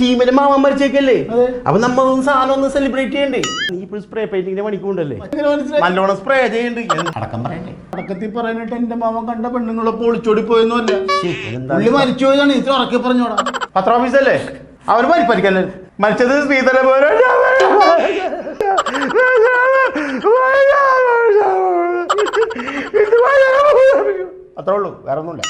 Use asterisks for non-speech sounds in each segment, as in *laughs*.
ടീമിന്റെ മാമൻ മരിച്ചേക്കല്ലേ. അപ്പൊ നമ്മ സാധനം ഒന്ന് സെലിബ്രേറ്റ് ചെയ്യണ്ടേ? നീ ഇപ്പോൾ സ്പ്രേ പെയിന്റിങ്ങിന്റെ പണിക്കുണ്ടല്ലേ? നല്ലോണം സ്പ്രേ ചെയ്യണ്ട്. അടക്കം പറയണ്ടേ? അടക്കത്തിൽ പറയാനായിട്ട് എന്റെ മാമൻ കണ്ട പെണ്ണുങ്ങളെ പൊളിച്ചോടി പോയെന്നല്ല? പുള്ളി മരിച്ചു പോയതാണ്. ഇത്ര ഉറക്കെ പറഞ്ഞോടാ. പത്ര ഓഫീസല്ലേ? അവർ മരിപ്പരിക്കല്ലേ മരിച്ചത് ശ്രീധര അത്രേ ഉള്ളൂ വേറെ ഒന്നുമില്ല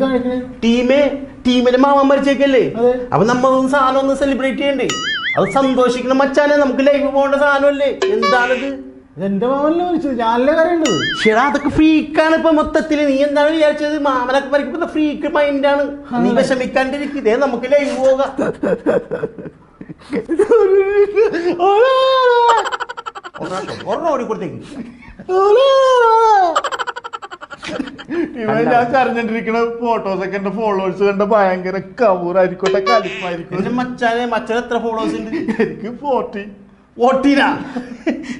കാണിക്കണേ? ടീമേ ടീമിന്റെ മാമൻ മരിച്ചേക്കല്ലേ. അപ്പൊ നമ്മളൊന്ന് സാധനം ഒന്ന് സെലിബ്രേറ്റ് ചെയ്യണ്ടേ? അത് സന്തോഷിക്കണം മച്ചാനെ നമുക്ക് ലൈഫ് പോകേണ്ട സാധനമല്ലേ? എന്താണിത്? എന്റെ മാമനല്ലേ മരിച്ചത് ഞാനല്ലേ കരയേണ്ടത് ചേടാ അതൊക്കെ ഫ്രീക്കാണ് ഇപ്പൊ മൊത്തത്തിൽ. നീ എന്താണ് വിചാരിച്ചത്? മാമനൊക്കെ വരയ്ക്കുമ്പോ ഫ്രീക്ക് മൈൻഡാണ് നീ വിഷമിക്കാണ്ടിരിക്കും. ഇതേ നമുക്ക് ലൈവ് പോകാം. ഒരെണ്ണം ഓടിക്കൊടുത്തേക്ക് ഇവൻ ഞാൻ ഫോട്ടോസ് ഒക്കെ എന്റെ ഫോളോവേഴ്സ് കണ്ട ഭയങ്കര കവൂറായിരിക്കട്ടെ കലിപ്പായിരിക്കും. മച്ചാനെ മച്ചാൻ എത്ര ഫോളോവേഴ്സ് ഉണ്ട്? എനിക്ക് ഫോർട്ടി ഓട്ടീനാ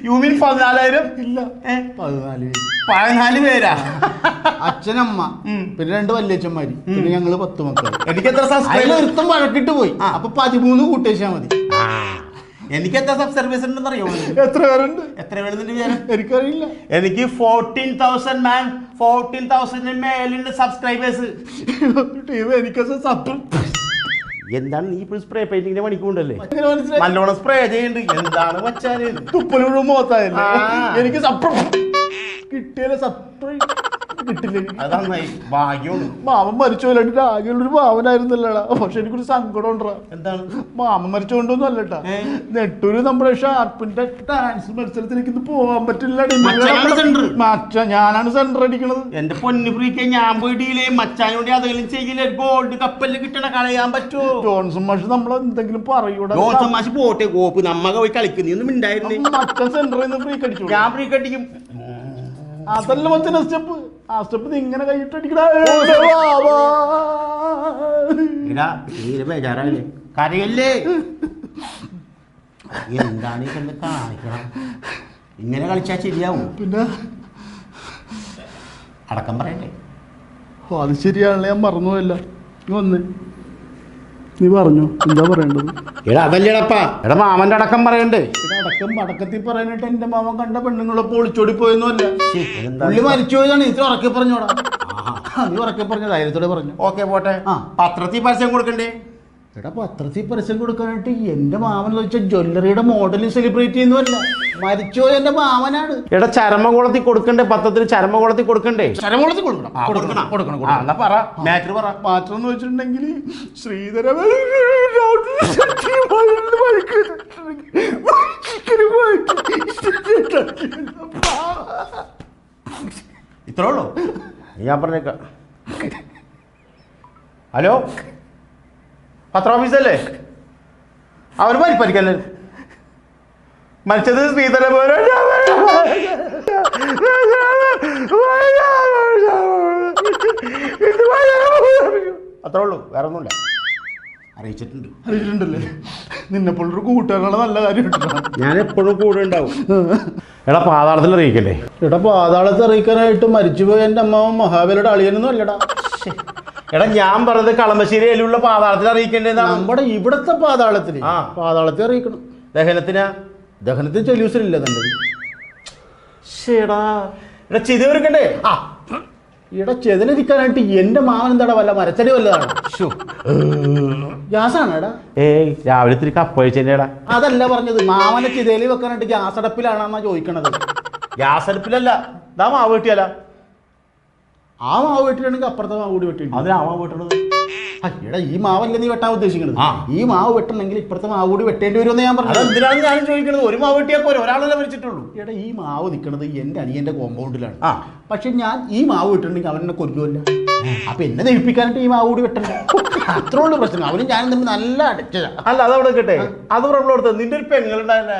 യു മീൻ പതിനാലായിരം? ഇല്ല? പതിനാല് പേര്. പതിനാല് പേരാ? അച്ഛനമ്മ പിന്നെ രണ്ട് വല്യച്ഛന്മാര് പിന്നെ ഞങ്ങൾ പത്ത് മക്കൾ എനിക്ക് എത്ര സബ്സ്ക്രൈബ് ഒരുത്തം വഴക്കിട്ട് പോയി. അപ്പൊ പതിമൂന്ന് കൂട്ടേച്ചാ മതി. എനിക്ക് എത്ര സബ്സ്ക്രൈബേഴ്സ് ഉണ്ടെന്ന് അറിയോ? എത്ര പേരുണ്ട്? എത്ര പേരുണ്ട് എനിക്കറിയില്ല. എനിക്ക് ഫോർട്ടീൻ തൗസൻഡ് മാൻ ഫോർട്ടീൻ തൗസൻഡിന് മേലുണ്ട് സബ്സ്ക്രൈബേഴ്സ് ടീം സത്യം എന്താണ് നീ ഇപ്പോൾ സ്പ്രേ പെയിന്റിങ്ങിന്റെ മണിക്കൂണ്ടല്ലേ നല്ലോണം സ്പ്രേ ചെയ്യണ്ട്. എന്താണ് വെച്ചാൽ? തുപ്പലൂടെ മോത്തായല്ലേ? എനിക്ക് സപ്പ കിട്ടിയാലേ സത്യം കിട്ടില്ല. എനിക്ക്. അത് നന്നായി ഭാഗ്യമാണ് മാമൻ മരിച്ചു പോലാണ്ട് ആകെയുള്ളൊരു മാമനായിരുന്നല്ലടാ. പക്ഷെ എനിക്കൊരു സങ്കടം ഉണ്ടാ എന്താണ്? മാമൻ മരിച്ചോണ്ടൊന്നും അല്ലട്ടാ? നെട്ടൂര് നമ്മുടെ ഷാർപ്പിന്റെ ഡാൻസ് മത്സരത്തിലേക്ക് ഇന്ന് പോവാൻ പറ്റില്ല. മച്ച ഞാനാണ് സെന്റർ അടിക്കണത്. എന്റെ പൊന്നു ഫ്രീക്ക് ഞാൻ പോയിട്ടില്ലേ മച്ചാൻ വേണ്ടി അതെങ്കിലും ചെയ്യില്ല? ഗോൾഡ് കപ്പലിൽ കിട്ടണ കളയാൻ പറ്റുമോ? ജോൺസൺ മാഷ് നമ്മൾ എന്തെങ്കിലും പറയൂടാ. ജോൺസൺ മാഷ് പോട്ടെ കോപ്പ് നമ്മക്ക് പോയി കളിക്കുന്ന ഒന്നും ഉണ്ടായിരുന്നേ മച്ചൻ സെന്ററിൽ നിന്ന് ഫ്രീ കടിച്ചു ഞാൻ ഫ്രീ അടിക്കും. അതല്ല മറ്റേ സ്റ്റെപ്പ് ആ സ്റ്റെപ്പ് ഇങ്ങനെ കൈയിട്ടടിക്കടാ. കരയല്ലേ? എന്താണ് ഈ കൊണ്ട് കാണിക്കണം? ഇങ്ങനെ കളിച്ചാൽ ശരിയാവും. പിന്നെ? അടക്കം പറയണ്ടേ ഓ അത് ശരിയാണല്ലേ ഞാൻ മറന്നുപോയല്ല. നീ വന്ന്. നീ പറഞ്ഞു എന്താ പറയേണ്ടത്? എടാ അതല്ലേടപ്പാ. എടാ മാമന്റെ അടക്കം പറയണ്ടേ. അടക്കം അടക്കത്തിൽ പറയാനായിട്ട് എന്റെ മാമൻ കണ്ട പെണ്ണുങ്ങളെ പൊളിച്ചോടി പോയൊന്നുമല്ല? പുള്ളി മരിച്ചു പോയതാണ് ഇത്ര ഉറക്കെ പറഞ്ഞോടാ. നീ ഉറക്കെ പറഞ്ഞു ധൈര്യത്തോടെ പറഞ്ഞു. ഓക്കെ പോട്ടെ. ആ. പത്രത്തിൽ പരസ്യം കൊടുക്കണ്ടേ? എടാ പത്രത്തിൽ പരസ്യം കൊടുക്കാനായിട്ട് എന്റെ മാമൻ വെച്ച ജ്വല്ലറിയുടെ മോഡൽ സെലിബ്രേറ്റ് ചെയ്യുന്നതല്ല. മരിച്ചോ എന്റെ മാമനാണ്. എടാ ചരമകുളത്തിൽ കൊടുക്കണ്ടേ? പത്രത്തിൽ ചരമകുളത്തിൽ കൊടുക്കണ്ടേ? ചരമകുളത്തിൽ കൊടുക്കണം. കൊടുക്കണം കൊടുക്കണം. ആ, എന്നാ പറ. മാറ്റർ പറ. മാത്രം എന്ന് വെച്ചിട്ടുണ്ടെങ്കിൽ ശ്രീധര ഇത്രേ ഉള്ളൂ. ഞാൻ പറഞ്ഞേക്ക. ഹലോ? പത്ര ഓഫീസല്ലേ അവർ മരിപ്പരിക്കല്ലേ മരിച്ചത് ശ്രീധര അത്രേ ഉള്ളൂ വേറെ ഒന്നുമില്ല അറിയിച്ചിട്ടുണ്ട്. അറിയിച്ചിട്ടുണ്ടല്ലേ? നിന്നെപ്പോഴൊരു കൂട്ടുകാരുടെ നല്ല കാര്യം ഞാൻ എപ്പോഴും കൂടെ ഉണ്ടാവും. എടാ പാതാളത്തിൽ അറിയിക്കല്ലേ? എടാ പാതാളത്തിൽ അറിയിക്കാനായിട്ട് മരിച്ചുപോയ എന്റെ അമ്മാവൻ മഹാബലിയുടെ അളിയനൊന്നും അല്ലടാ. എടാ ഞാൻ പറഞ്ഞത് കളമശ്ശേരി അതിലുള്ള പാതാളത്തിൽ അറിയിക്കേണ്ടതാണ് നമ്മുടെ ഇവിടത്തെ പാതാളത്തിൽ ആ. പാതാളത്തിൽ അറിയിക്കണം. ദഹനത്തിനാ? ദഹനത്തിൽ ഇല്ല നല്ലത് ശേടാ എടാ ചിത ഒരുക്കണ്ടേ? ആ. ഇവിടെ ചെതിലിരിക്കാനായിട്ട് എന്റെ മാമൻ എന്താടാ വല്ല മരച്ചടി വല്ലതാണ്? ഗ്യാസാണ് എടാ ഏയ് രാവിലെ ഇത്തിരി കപ്പ കഴിച്ചേടാ അതല്ല പറഞ്ഞത് മാമനെ ചിതയിൽ വെക്കാനായിട്ട് ഗ്യാസ് അടപ്പിലാണെന്നാ ചോദിക്കണത്. ഗ്യാസ് അടുപ്പിലല്ല ഇതാ മാവ് വെട്ടിയല്ല ആ മാവ് വെട്ടിട്ടുണ്ടെങ്കിൽ അപ്പുറത്തെ മാവ് കൂടി വെട്ടി അതിനാ മാവ് വെട്ടണത്? എടാ ഈ മാവല്ലേ നീ വെട്ടാൻ ഉദ്ദേശിക്കുന്നത്? ഈ മാവ് വെട്ടണമെങ്കിൽ ഇപ്പുറത്തെ മാവ് കൂടി വെട്ടേണ്ടി വരുമെന്ന് ഞാൻ പറഞ്ഞു എന്തിനാണ് ഞാൻ ചോദിക്കുന്നത്? ഒരു മാവ് വെട്ടിയാൽ പോരെ ഒരാളല്ലേ വെച്ചിട്ടുള്ളൂ എടാ ഈ മാവ് നിൽക്കുന്നത് എന്റെ അനിയന്റെ കോമ്പൗണ്ടിലാണ്. പക്ഷെ ഞാൻ ഈ മാവ് വെട്ടിട്ടുണ്ടെങ്കിൽ അവനെന്നെ കൊല്ലുമല്ല അപ്പൊ എന്നെ ദഹിപ്പിക്കാനായിട്ട് ഈ മാവ് കൂടി വെട്ടണ്ട. അത്രേ ഉള്ളൂ പ്രശ്നം. അവനും ഞാനും തമ്മിൽ നല്ല അടച്ചതാ. അല്ല അതവിടെ കേട്ടെ അത് പ്രോബ്ലം എടുത്തത് നിന്റെ ഒരു പെങ്ങളുണ്ടായില്ല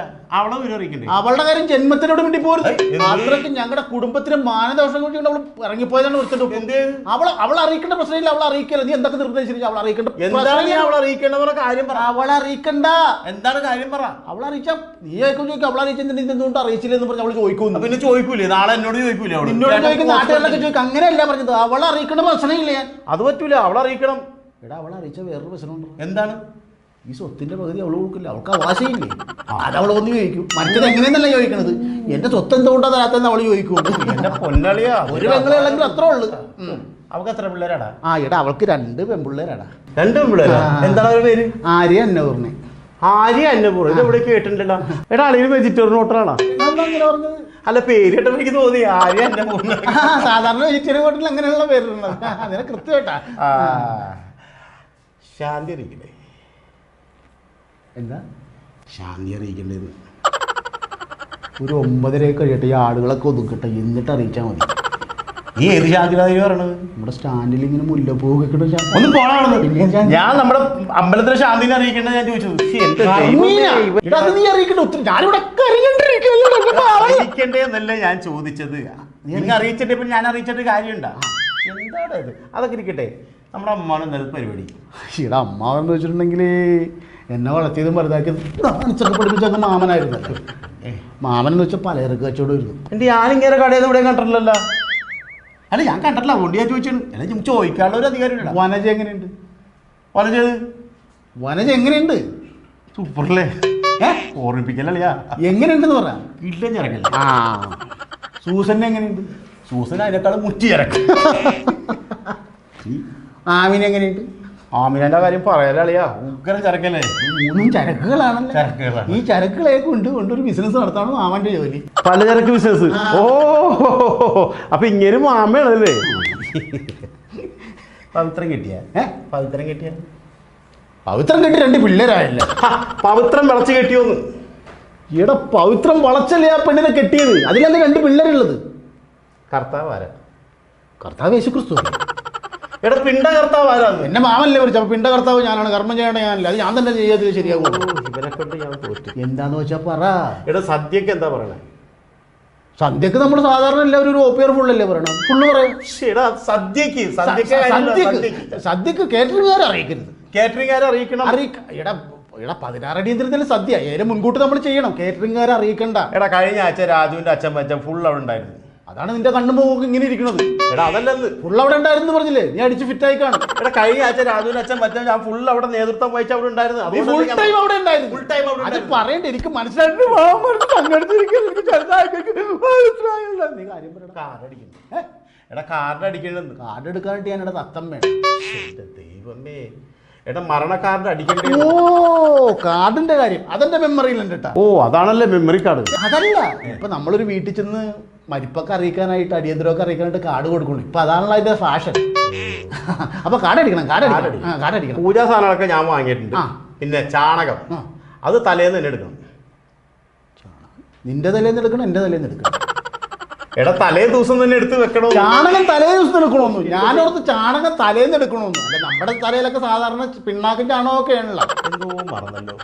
അവളുടെ കാര്യം ജന്മത്തിനോട് വേണ്ടി പോരുത്? അത്രയ്ക്ക് ഞങ്ങളുടെ കുടുംബത്തിന് മാനദോഷം കൊണ്ട് അവൾ ഇറങ്ങിപ്പോയതാണ് ഒരുത്തണ്ട്? അവൾ അവൾ അറിയിക്കേണ്ട പ്രശ്നമില്ല അവൾ അറിയിക്കല്ല നീ എന്തൊക്കെ നിർദ്ദേശിച്ചു അവൾ അറിയിക്കേണ്ട അറിയിക്കേണ്ടവരെ കാര്യം പറ. അറിയിക്കണ്ട. എന്താണ് കാര്യം പറ. അവൾ അറിയിച്ച നീ ചോദിക്കും ചോദിക്കും അവൾ അറിയിച്ചെന്തിന് എന്തുകൊണ്ട് അറിയിച്ചില്ലെന്ന് പറഞ്ഞ് അവൾ ചോദിക്കുന്നു പിന്നെ ചോദിക്കൂലേ? നാളെ എന്നോട് ചോദിക്കൂലേ നിന്നോട് ചോദിക്കും നാട്ടുകാരിലൊക്കെ ചോദിക്കും. അങ്ങനെയല്ല പറഞ്ഞത്. അവളെ അറിയിക്കേണ്ട പ്രശ്നമില്ല. അത് പറ്റൂല. അവളെ അറിയിക്കണം. എടാ അവളെ അറിയിച്ച വേറൊരു പ്രശ്നമുണ്ട് എന്താണ്? ഈ സ്വത്തിന്റെ പകുതി അവൾ കൊടുക്കില്ല. അവൾക്ക് അവകാശമില്ലേ അതവൾ ഒന്ന് ചോദിക്കും. മറ്റത് എങ്ങനെയെന്നല്ല ചോദിക്കണത്? എന്റെ സ്വത്ത് എന്തുകൊണ്ടാ തരാത്തെന്ന് അവൾ ചോദിക്കുള്ളൂ എന്റെ പൊന്നളിയാ. ഒരു പെങ്ങളെങ്കിൽ അത്ര ഉള്ളു. അവൾക്ക് എത്ര പിള്ളേരാടാ? ആ എടാ അവൾക്ക് രണ്ട് പെൺപിള്ളേരാടാ. രണ്ട് പെൺപിള്ളേരാ? എന്താണ് അവരുടെ പേര്? ആര്യ പറഞ്ഞേ ആര്യ അന്നപൂർണ ഇത് എവിടെ കേട്ടിട്ടുണ്ടല്ലോ? എടാ അളിയിൽ വെജിറ്റേറിയൻ ഹോട്ടലാണോ? പറഞ്ഞത്? അല്ല പേര് കേട്ടോ എനിക്ക് തോന്നി. ആര്യ അന്നപൂർണ സാധാരണ വെജിറ്റേറിയൻ ഹോട്ടലിൽ അങ്ങനെയുള്ള പേരുള്ളത് അതിനെ കൃത്യമായിട്ടാ. ശാന്തി അറിയിക്കണ്ടേ എന്താ? ശാന്തി അറിയിക്കേണ്ടത് *laughs* ഒരു ഒമ്പതരയൊക്കെ കഴിയട്ടെ ഈ ആടുകളൊക്കെ ഒതുക്കട്ടെ എന്നിട്ട് അറിയിച്ചാൽ മതി. നീ ഏത് ശാന്തിരാജ് പറയണത്? നമ്മുടെ സ്റ്റാൻഡിൽ ഇങ്ങനെ മുല്ലപ്പൂ കിട്ടും ഒന്ന് പോണാണെന്ന് ഞാൻ- നമ്മുടെ അമ്പലത്തിലെ ശാന്തിനെ അറിയിക്കേണ്ടത് ഞാൻ ചോദിച്ചത്. നീ അറിയിക്കണ്ട ഒത്തിരി ഞാനിവിടെ കരഞ്ഞോണ്ടിരിക്കുകയല്ലേ, എന്റെ പാവം. അറിയിക്കണ്ടേ എന്നല്ല ഞാൻ ചോദിച്ചത്. നിങ്ങൾ അറിയിച്ചിട്ട് ഇപ്പൊ ഞാൻ അറിയിച്ചിട്ട് കാര്യമുണ്ടാ? എന്താണ് അതൊക്കെ ഇരിക്കട്ടെ. നമ്മുടെ അമ്മാണ് ഇന്നലെ പരിപാടി? ഈടാ അമ്മാവെന്ന് വെച്ചിട്ടുണ്ടെങ്കിൽ എന്നെ വളർത്തിയതും വലുതാക്കിയതും കാണിച്ചൊക്കെ പഠിപ്പിച്ചൊക്കെ മാമനായിരുന്നു. മാമൻ എന്ന് വെച്ചാൽ പലചരക്ക് കച്ചവടമായിരുന്നു എന്റെ ഞാനിങ്ങനെ കടയിൽ നിന്ന് ഇവിടെ കണ്ടിട്ടില്ലല്ലോ? അല്ല ഞാൻ കണ്ടിട്ടില്ല. അതുകൊണ്ട് ഞാൻ ചോദിച്ചാണ് അല്ല ഞാൻ ചോദിക്കാനുള്ള ഒരു അധികാരം വനജ എങ്ങനെയുണ്ട്? വനജ വനജ എങ്ങനെയുണ്ട്? സൂപ്പറല്ലേ? ഓർമ്മിപ്പിക്കലല്ലയാ എങ്ങനെയുണ്ടെന്ന് പറയാം ഇല്ല ചിറക്കല്ല ആ. സൂസൻ എങ്ങനെയുണ്ട്? സൂസൻ അതിനേക്കാളും മുറ്റി ചിറക്കും *laughs* ആമിന എങ്ങനെയുണ്ട്? ആമിനന്റെ കാര്യം പറയാലളിയാ ഉഗ്രം ചരക്കല്ലേ? മൂന്നും ചരക്കുകളാണല്ലോ. ചരക്കുകളാണ്. ഈ ചരക്കുകളെ കൊണ്ട് കൊണ്ടൊരു ബിസിനസ് നടത്താണ് മാമന്റെ ജോലി. പലചരക്ക് ബിസിനസ് ഓ അപ്പൊ ഇങ്ങനെ മാമയാണല്ലേ? പവിത്രം കിട്ടിയ? ഏ? പവിത്രം കിട്ടിയ? പവിത്രം കെട്ടി രണ്ട് പിള്ളേരായല്ലേ? പവിത്രം വിളച്ച് കെട്ടിയോന്ന്. ഈടെ പവിത്രം വളച്ചല്ലേ ആ പെണ്ണിനെ കെട്ടിയത്? അതിലല്ലേ രണ്ട് പിള്ളേരുള്ളത്? കർത്താവ് ആരാ? കർത്താവ് യേശു ക്രിസ്തു എടാ പിണ്ട കർത്താവ് ആരാന്ന്? എന്നെ മാമല്ലേ വിളിച്ചു അപ്പൊ പിണ്ട കർത്താവ് ഞാനാണ്. കർമ്മം ചെയ്യേണ്ട ഞാനല്ല. അത് ഞാൻ തന്നെ ചെയ്യാത്ത ശരിയാകും ഇവനെ കൊണ്ട് ഞാൻ തോറ്റു. എന്താന്ന് വെച്ചാ പറ. എടാ സദ്യക്ക് എന്താ പറയണേ? സദ്യക്ക് നമ്മൾ സാധാരണ എല്ലാവരും ഒരു ഓപ്പിയർ ഫുള്ളല്ലേ പറയണം? ഫുള്ള് പറയാം. എടാ സദ്യക്ക് സദ്യക്ക് സദ്യക്ക്. സദ്യക്ക്. അറിയിക്കരുത്. കാറ്ററിംഗുകാരെ അറിയിക്കണം. അറിയിക്ക എടാ എടാ പതിനാറ് അടിയന്തരത്തിൽ സദ്യ? ഏറെ മുൻകൂട്ടി നമ്മൾ ചെയ്യണം. കേറ്ററിംഗുകാരെ അറിയിക്കണ്ട. എടാ കഴിഞ്ഞ ആഴ്ച രാജുവിന്റെ അച്ഛൻ മച്ചൻ ഫുൾ അവിടെ ഉണ്ടായിരുന്നു. അതാണ് നിന്റെ കണ്ണും പോകും ഇങ്ങനെ ഇരിക്കുന്നത് എടാ അതല്ലെന്ന് ഫുൾ അവിടെ ഉണ്ടായിരുന്നു പറഞ്ഞില്ലേ? നീ അടിച്ച് ഫിറ്റ് കാണും. എടാ കഴിഞ്ഞ ആഴ്ച രാജുവിന് അച്ഛൻ മറ്റേ ഞാൻ ഫുൾ അവിടെ നേതൃത്വം വഹിച്ച അവിടെ ഉണ്ടായിരുന്നു. ഫുൾ ടൈം അവിടെ ഉണ്ടായിരുന്നു. ഫുൾ ടൈം അവിടെ അത്. പറയണ്ട എനിക്ക് മനസ്സിലായിട്ട്. നീ കാര്യം പറയടാ. കാർഡ് അടിക്കുന്നു. എടാ കാർഡ് അടിക്കണ്ടെന്ന് കാർഡ് എടുക്കാനായിട്ട് ഞാൻ എടാ തത്തം വേണം. ദൈവമേ. എടാ മരണ കാർഡ് അടിക്കണ്ടേ ഓ കാർഡിന്റെ കാര്യം. അതെന്റെ മെമ്മറിയിലുണ്ട് കേട്ടാ. ഓ അതാണല്ലേ മെമ്മറി കാർഡ് അതല്ല ഇപ്പൊ നമ്മളൊരു വീട്ടിൽ ചെന്ന് മരിപ്പൊക്കെ അറിയിക്കാനായിട്ട് അടിയന്തരമൊക്കെ അറിയിക്കാനായിട്ട് കാട് കൊടുക്കണം ഇപ്പൊ അതാണല്ലോ അതിന്റെ ഫാഷൻ അപ്പൊ കാർഡ് അടിക്കണം കാർഡ് കാർഡ് അടിക്കണം കാർഡ് അടിക്കണം. പൂജാ സാധനങ്ങളൊക്കെ ഞാൻ വാങ്ങിയിട്ടുണ്ട്. പിന്നെ ചാണകം. അത് തലേന്ന് തന്നെ എടുക്കണം. നിന്റെ തലേന്ന് എടുക്കണം എന്റെ തലേന്ന് എടുക്കണം? എടാ തലേ ദിവസം തന്നെ എടുത്ത് വെക്കണോ? ചാണകം തലേ ദിവസം എടുക്കണമെന്നു ഞാനോർത്ത് ചാണകം തലേന്ന് എടുക്കണമെന്നു അല്ല നമ്മുടെ തലയിലൊക്കെ സാധാരണ പിണ്ണാക്കും ചാണകമൊക്കെ ആണല്ലോ. എന്തോ മറന്നല്ലോ.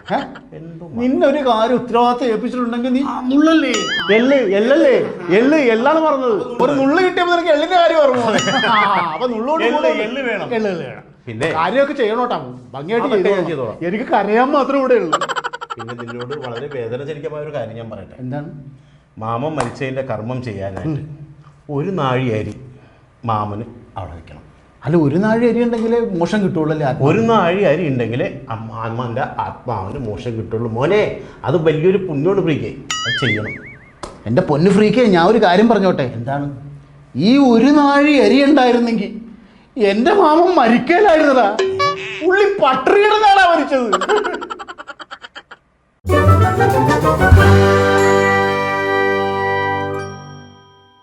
നിന്നെ ഒരു കാര്യം ഉത്തരവാദിത്തം ഏൽപ്പിച്ചിട്ടുണ്ടെങ്കിൽ നീ മുള്ളല്ലേ എള്ള് എല്ലല്ലേ എള്ള് എല്ലാണ് പറഞ്ഞത് ഒരു നുള്ളു കിട്ടിയപ്പോ നിനക്ക് എള്ളിന്റെ കാര്യം ഓർമ്മ അപ്പൊ നുള്ളോട് എള്ള്, വേണം. എള്ള് വേണം. പിന്നെ? കാര്യമൊക്കെ ചെയ്യണോട്ടാ. ഭംഗിയായിട്ട്. എനിക്ക് കരയാൻ മാത്രമേ ഇവിടെ ഉള്ളൂ. പിന്നെ നിന്നോട് വളരെ വേദനജനകമായ ഒരു കാര്യം ഞാൻ പറയട്ടെ. എന്താണ്? മാമൻ മരിച്ചതിന്റെ കർമ്മം ചെയ്യാനായിട്ട് ഒരു നാഴി അരി മാമന് അവിടെ വെക്കണം. അല്ല ഒരു നാഴി അരി ഉണ്ടെങ്കിലേ മോശം കിട്ടുള്ളൂ അല്ലേ ഒരു നാഴി അരി ഉണ്ടെങ്കിൽ അമ്മാന്റെ ആത്മാവിന് മോശം കിട്ടുള്ളൂ. മോനെ അത് വലിയൊരു പുണ്യോട് ഫ്രീക്ക് അത് ചെയ്യണം. എന്റെ പൊന്ന് ഫ്രീക്കേ ഞാൻ ഒരു കാര്യം പറഞ്ഞോട്ടെ. എന്താണ്? ഈ ഒരു നാഴി അരി ഉണ്ടായിരുന്നെങ്കിൽ എന്റെ മാമൻ മരിക്കലായിരുന്നതാ. പുള്ളി പട്ടറിയുടെ നാളാ മരിച്ചത്.